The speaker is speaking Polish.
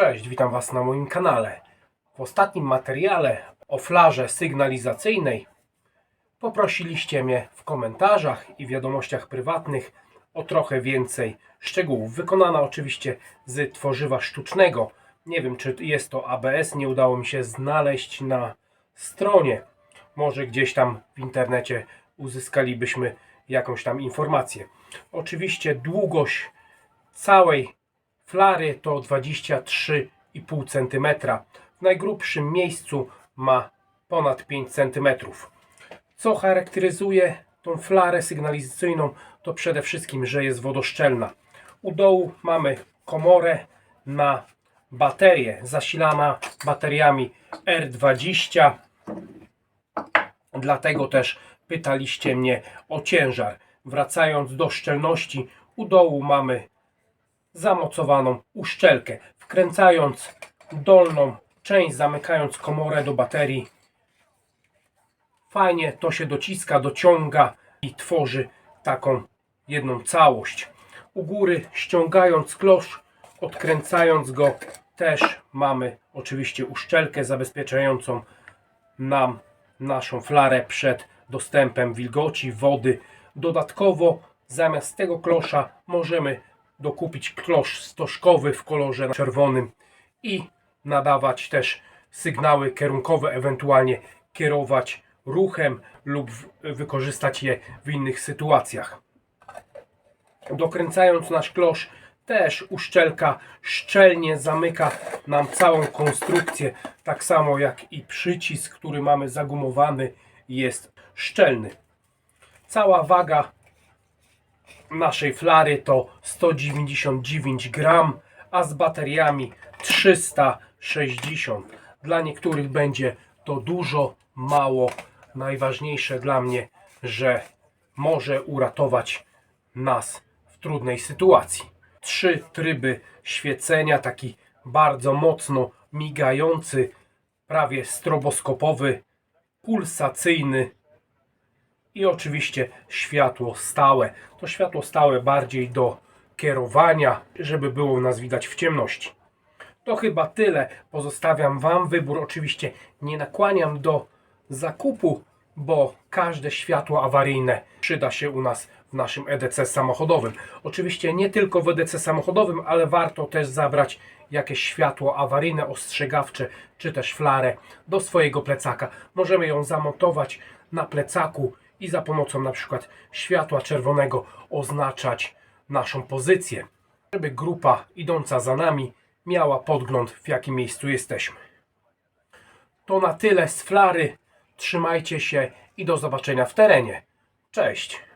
Cześć, witam Was na moim kanale. W ostatnim materiale o flarze sygnalizacyjnej poprosiliście mnie w komentarzach i wiadomościach prywatnych o trochę więcej szczegółów. Wykonana oczywiście z tworzywa sztucznego. Nie wiem, czy jest to ABS, nie udało mi się znaleźć na stronie. Może gdzieś tam w internecie uzyskalibyśmy jakąś tam informację. Oczywiście długość całej flary to 23,5 cm. W najgrubszym miejscu ma ponad 5 cm. Co charakteryzuje tą flarę sygnalizacyjną, to przede wszystkim, że jest wodoszczelna. U dołu mamy komorę na baterię, zasilana bateriami R20. Dlatego też pytaliście mnie o ciężar. Wracając do szczelności, u dołu mamy zamocowaną uszczelkę. Wkręcając dolną część, zamykając komorę do baterii, fajnie to się dociska, dociąga i tworzy taką jedną całość. U góry ściągając klosz, odkręcając go też mamy oczywiście uszczelkę zabezpieczającą nam naszą flarę przed dostępem wilgoci, wody. Dodatkowo zamiast tego klosza możemy dokupić klosz stożkowy w kolorze czerwonym i nadawać też sygnały kierunkowe, ewentualnie kierować ruchem lub wykorzystać je w innych sytuacjach. Dokręcając nasz klosz, też uszczelka szczelnie zamyka nam całą konstrukcję, tak samo jak i przycisk, który mamy zagumowany, jest szczelny. Cała waga naszej flary to 199 gram, a z bateriami 360. Dla niektórych będzie to dużo, mało. Najważniejsze dla mnie, że może uratować nas w trudnej sytuacji. Trzy tryby świecenia, taki bardzo mocno migający, prawie stroboskopowy, pulsacyjny i oczywiście światło stałe. To światło stałe bardziej do kierowania, żeby było nas widać w ciemności. To chyba tyle. Pozostawiam Wam wybór. Oczywiście nie nakłaniam do zakupu, bo każde światło awaryjne przyda się u nas w naszym EDC samochodowym. Oczywiście nie tylko w EDC samochodowym, ale warto też zabrać jakieś światło awaryjne, ostrzegawcze, czy też flarę do swojego plecaka. Możemy ją zamontować na plecaku i za pomocą na przykład światła czerwonego oznaczać naszą pozycję, żeby grupa idąca za nami miała podgląd w jakim miejscu jesteśmy. To na tyle z flary. Trzymajcie się i do zobaczenia w terenie. Cześć!